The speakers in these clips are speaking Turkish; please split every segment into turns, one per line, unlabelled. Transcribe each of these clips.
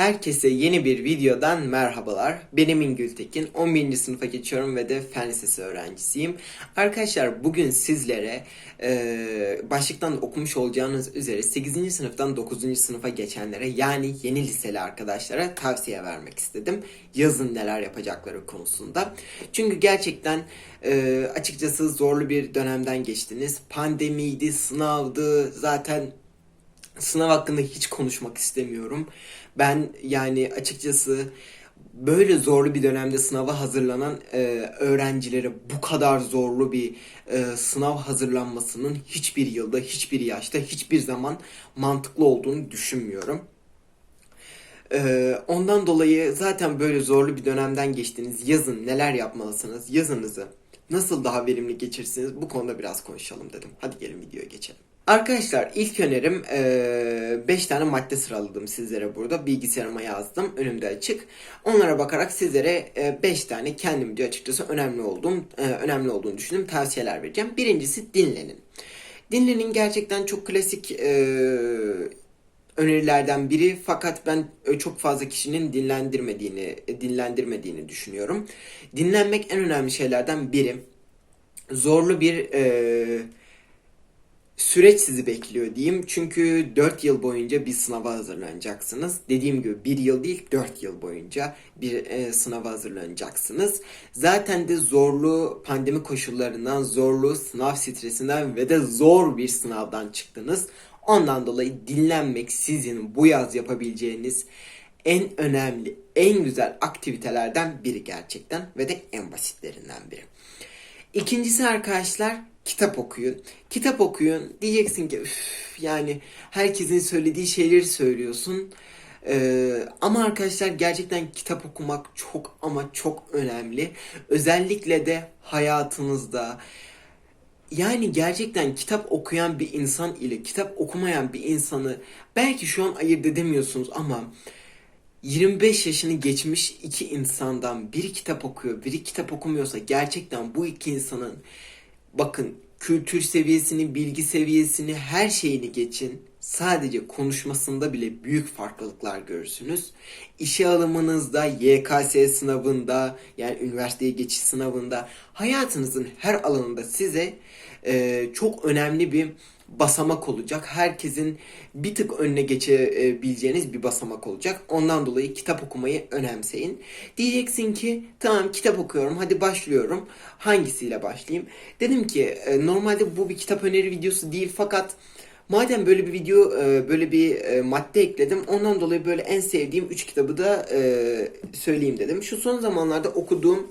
Herkese yeni bir videodan merhabalar. Benim İngül Tekin. 11. sınıfa geçiyorum ve de fen lisesi öğrencisiyim. Arkadaşlar bugün sizlere e, başlıktan okumuş olacağınız üzere 8. sınıftan 9. sınıfa geçenlere yani yeni liseli arkadaşlara tavsiye vermek istedim. Yazın neler yapacakları konusunda. Çünkü gerçekten e, açıkçası zorlu bir dönemden geçtiniz. Pandemiydi, sınavdı, zaten sınav hakkında hiç konuşmak istemiyorum. Ben yani açıkçası böyle zorlu bir dönemde sınava hazırlanan e, öğrencilere bu kadar zorlu bir e, sınav hazırlanmasının hiçbir yılda, hiçbir yaşta, hiçbir zaman mantıklı olduğunu düşünmüyorum. Ee, ondan dolayı zaten böyle zorlu bir dönemden geçtiniz. Yazın neler yapmalısınız? Yazınızı nasıl daha verimli geçirirsiniz? Bu konuda biraz konuşalım dedim. Hadi gelin videoya geçelim. Arkadaşlar ilk önerim 5 tane madde sıraladım sizlere burada. Bilgisayarıma yazdım. Önümde açık. Onlara bakarak sizlere 5 tane kendimce açıkçası önemli olduğum, e, önemli olduğunu düşündüğüm tavsiyeler vereceğim. Birincisi dinlenin. Dinlenin gerçekten çok klasik e, önerilerden biri fakat ben e, çok fazla kişinin dinlendirmediğini e, dinlendirmediğini düşünüyorum. Dinlenmek en önemli şeylerden biri. Zorlu bir e, süreç sizi bekliyor diyeyim. Çünkü 4 yıl boyunca bir sınava hazırlanacaksınız. Dediğim gibi 1 yıl değil 4 yıl boyunca bir e, sınava hazırlanacaksınız. Zaten de zorlu pandemi koşullarından, zorlu sınav stresinden ve de zor bir sınavdan çıktınız. Ondan dolayı dinlenmek sizin bu yaz yapabileceğiniz en önemli, en güzel aktivitelerden biri gerçekten ve de en basitlerinden biri. İkincisi arkadaşlar kitap okuyun. Kitap okuyun. Diyeceksin ki "Üf, yani herkesin söylediği şeyleri söylüyorsun. Ee, ama arkadaşlar gerçekten kitap okumak çok ama çok önemli. Özellikle de hayatınızda yani gerçekten kitap okuyan bir insan ile kitap okumayan bir insanı belki şu an ayırt edemiyorsunuz ama 25 yaşını geçmiş iki insandan biri kitap okuyor, biri kitap okumuyorsa gerçekten bu iki insanın bakın kültür seviyesini, bilgi seviyesini, her şeyini geçin. Sadece konuşmasında bile büyük farklılıklar görürsünüz. İşe alımınızda, YKS sınavında, yani üniversiteye geçiş sınavında, hayatınızın her alanında size e, çok önemli bir basamak olacak. Herkesin bir tık önüne geçebileceğiniz bir basamak olacak. Ondan dolayı kitap okumayı önemseyin. Diyeceksin ki tamam kitap okuyorum hadi başlıyorum. Hangisiyle başlayayım? Dedim ki e, normalde bu bir kitap öneri videosu değil fakat Madem böyle bir video, e, böyle bir e, madde ekledim. Ondan dolayı böyle en sevdiğim 3 kitabı da söyleyeyim dedim. Şu son zamanlarda okuduğum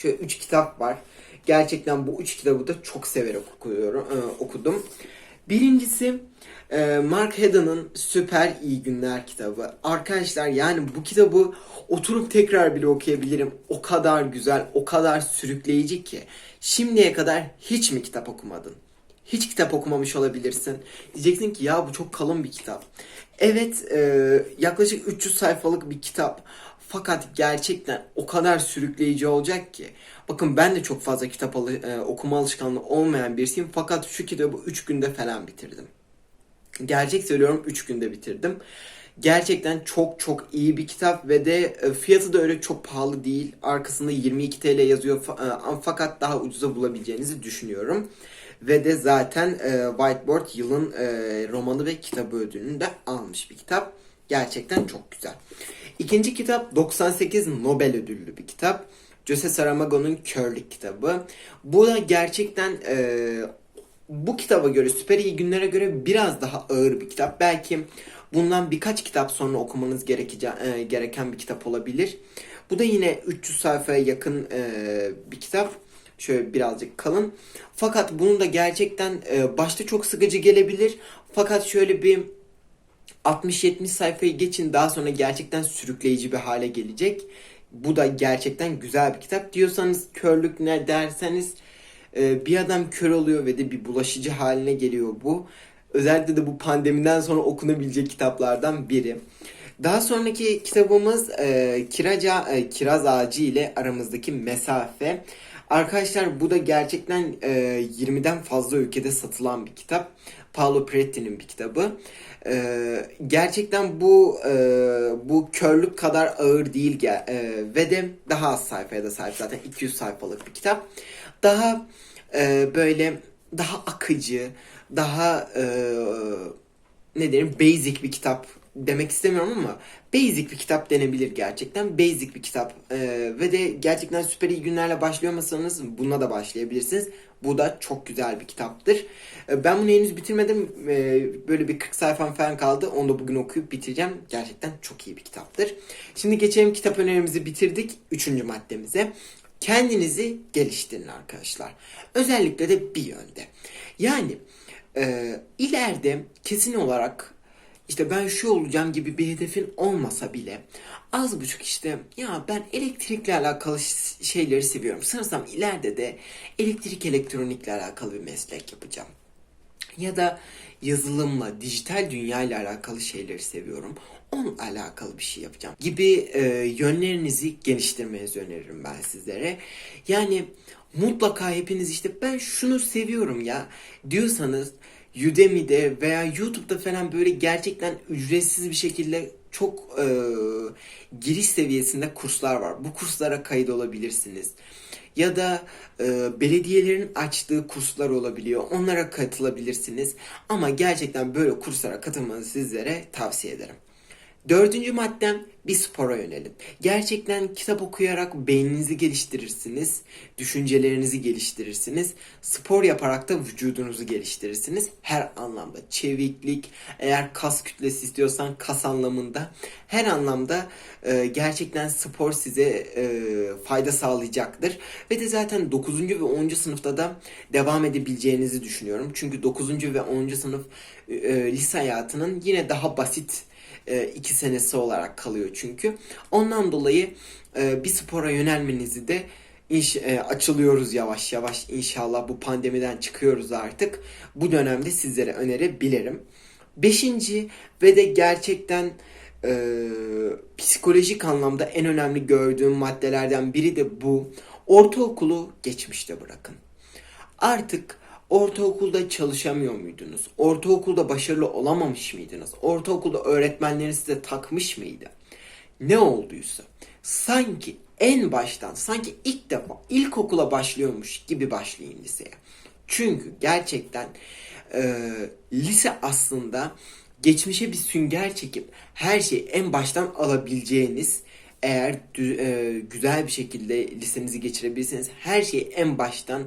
şöyle 3 kitap var. Gerçekten bu üç kitabı da çok severek okuyorum, e, okudum. Birincisi e, Mark Haddon'ın Süper İyi Günler kitabı. Arkadaşlar yani bu kitabı oturup tekrar bile okuyabilirim. O kadar güzel, o kadar sürükleyici ki. Şimdiye kadar hiç mi kitap okumadın? Hiç kitap okumamış olabilirsin. Diyeceksin ki ya bu çok kalın bir kitap. Evet e, yaklaşık 300 sayfalık bir kitap. Fakat gerçekten o kadar sürükleyici olacak ki. Bakın ben de çok fazla kitap alı, e, okuma alışkanlığı olmayan birisiyim. Fakat şu kitabı 3 günde falan bitirdim. Gerçek söylüyorum 3 günde bitirdim. Gerçekten çok çok iyi bir kitap ve de e, fiyatı da öyle çok pahalı değil. Arkasında 22 TL yazıyor e, fakat daha ucuza bulabileceğinizi düşünüyorum. Ve de zaten Whiteboard yılın romanı ve kitabı ödülünü de almış bir kitap. Gerçekten çok güzel. İkinci kitap 98 Nobel ödüllü bir kitap. Jose Saramago'nun Körlük kitabı. Bu da gerçekten e, bu kitaba göre, Süper İyi Günler'e göre biraz daha ağır bir kitap. Belki bundan birkaç kitap sonra okumanız gerekece, e, gereken bir kitap olabilir. Bu da yine 300 sayfaya yakın e, bir kitap. Şöyle birazcık kalın. Fakat bunun da gerçekten e, başta çok sıkıcı gelebilir. Fakat şöyle bir 60-70 sayfayı geçin daha sonra gerçekten sürükleyici bir hale gelecek. Bu da gerçekten güzel bir kitap. Diyorsanız körlük ne derseniz e, bir adam kör oluyor ve de bir bulaşıcı haline geliyor bu. Özellikle de bu pandemiden sonra okunabilecek kitaplardan biri. Daha sonraki kitabımız e, Kiraca, e, Kiraz Ağacı ile aramızdaki mesafe. Arkadaşlar bu da gerçekten e, 20'den fazla ülkede satılan bir kitap. Paolo Pretti'nin bir kitabı. Ee, gerçekten bu e, bu körlük kadar ağır değil e, ve de daha az sayfaya da sahip zaten 200 sayfalık bir kitap. Daha e, böyle daha akıcı, daha e, ne derim basic bir kitap demek istemiyorum ama basic bir kitap denebilir gerçekten. Basic bir kitap Ee, ve de gerçekten süper iyi günlerle başlıyormasanız buna da başlayabilirsiniz. Bu da çok güzel bir kitaptır. Ee, ben bunu henüz bitirmedim. Ee, böyle bir 40 sayfam falan kaldı. Onu da bugün okuyup bitireceğim. Gerçekten çok iyi bir kitaptır. Şimdi geçelim kitap önerimizi bitirdik. Üçüncü maddemize. Kendinizi geliştirin arkadaşlar. Özellikle de bir yönde. Yani e, ileride kesin olarak işte ben şu olacağım gibi bir hedefin olmasa bile az buçuk işte ya ben elektrikle alakalı şeyleri seviyorum. Sanırsam ileride de elektrik elektronikle alakalı bir meslek yapacağım. Ya da yazılımla, dijital dünya ile alakalı şeyleri seviyorum. Onunla alakalı bir şey yapacağım gibi e, yönlerinizi geliştirmenizi öneririm ben sizlere. Yani mutlaka hepiniz işte ben şunu seviyorum ya diyorsanız Udemy'de veya YouTube'da falan böyle gerçekten ücretsiz bir şekilde çok e, giriş seviyesinde kurslar var. Bu kurslara kayıt olabilirsiniz. Ya da e, belediyelerin açtığı kurslar olabiliyor. Onlara katılabilirsiniz. Ama gerçekten böyle kurslara katılmanızı sizlere tavsiye ederim. Dördüncü maddem bir spora yönelin. Gerçekten kitap okuyarak beyninizi geliştirirsiniz, düşüncelerinizi geliştirirsiniz. Spor yaparak da vücudunuzu geliştirirsiniz. Her anlamda çeviklik, eğer kas kütlesi istiyorsan kas anlamında her anlamda e, gerçekten spor size e, fayda sağlayacaktır. Ve de zaten 9. ve 10. sınıfta da devam edebileceğinizi düşünüyorum. Çünkü 9. ve 10. sınıf e, lise hayatının yine daha basit e, iki senesi olarak kalıyor çünkü. Ondan dolayı e, bir spora yönelmenizi de inş, e, açılıyoruz yavaş yavaş inşallah bu pandemiden çıkıyoruz artık. Bu dönemde sizlere önerebilirim. Beşinci ve de gerçekten e, psikolojik anlamda en önemli gördüğüm maddelerden biri de bu. Ortaokulu geçmişte bırakın. Artık ortaokulda çalışamıyor muydunuz? Ortaokulda başarılı olamamış mıydınız? Ortaokulda öğretmenleriniz size takmış mıydı? Ne olduysa sanki en baştan sanki ilk defa ilkokula başlıyormuş gibi başlayın liseye. Çünkü gerçekten e, lise aslında geçmişe bir sünger çekip her şeyi en baştan alabileceğiniz eğer e, güzel bir şekilde lisenizi geçirebilirseniz her şeyi en baştan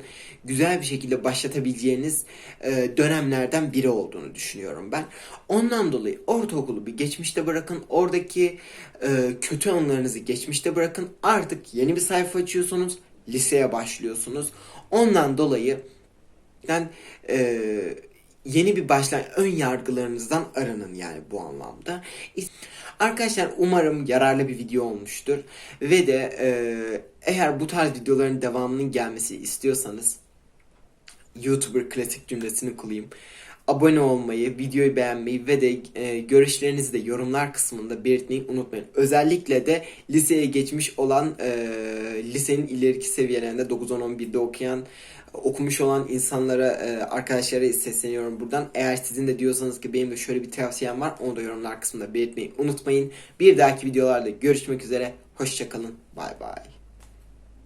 güzel bir şekilde başlatabileceğiniz e, dönemlerden biri olduğunu düşünüyorum ben. Ondan dolayı ortaokulu bir geçmişte bırakın. Oradaki e, kötü anılarınızı geçmişte bırakın. Artık yeni bir sayfa açıyorsunuz. Liseye başlıyorsunuz. Ondan dolayı ben e, yeni bir başlangıç ön yargılarınızdan arının yani bu anlamda. Arkadaşlar umarım yararlı bir video olmuştur ve de e, eğer bu tarz videoların devamının gelmesi istiyorsanız YouTuber klasik cümlesini kullayayım. Abone olmayı, videoyu beğenmeyi ve de e, görüşlerinizi de yorumlar kısmında belirtmeyi unutmayın. Özellikle de liseye geçmiş olan e, lisenin ileriki seviyelerinde 9-10-11'de okuyan okumuş olan insanlara, e, arkadaşlara sesleniyorum buradan. Eğer sizin de diyorsanız ki benim de şöyle bir tavsiyem var onu da yorumlar kısmında belirtmeyi unutmayın. Bir dahaki videolarda görüşmek üzere. Hoşçakalın. Bay bay.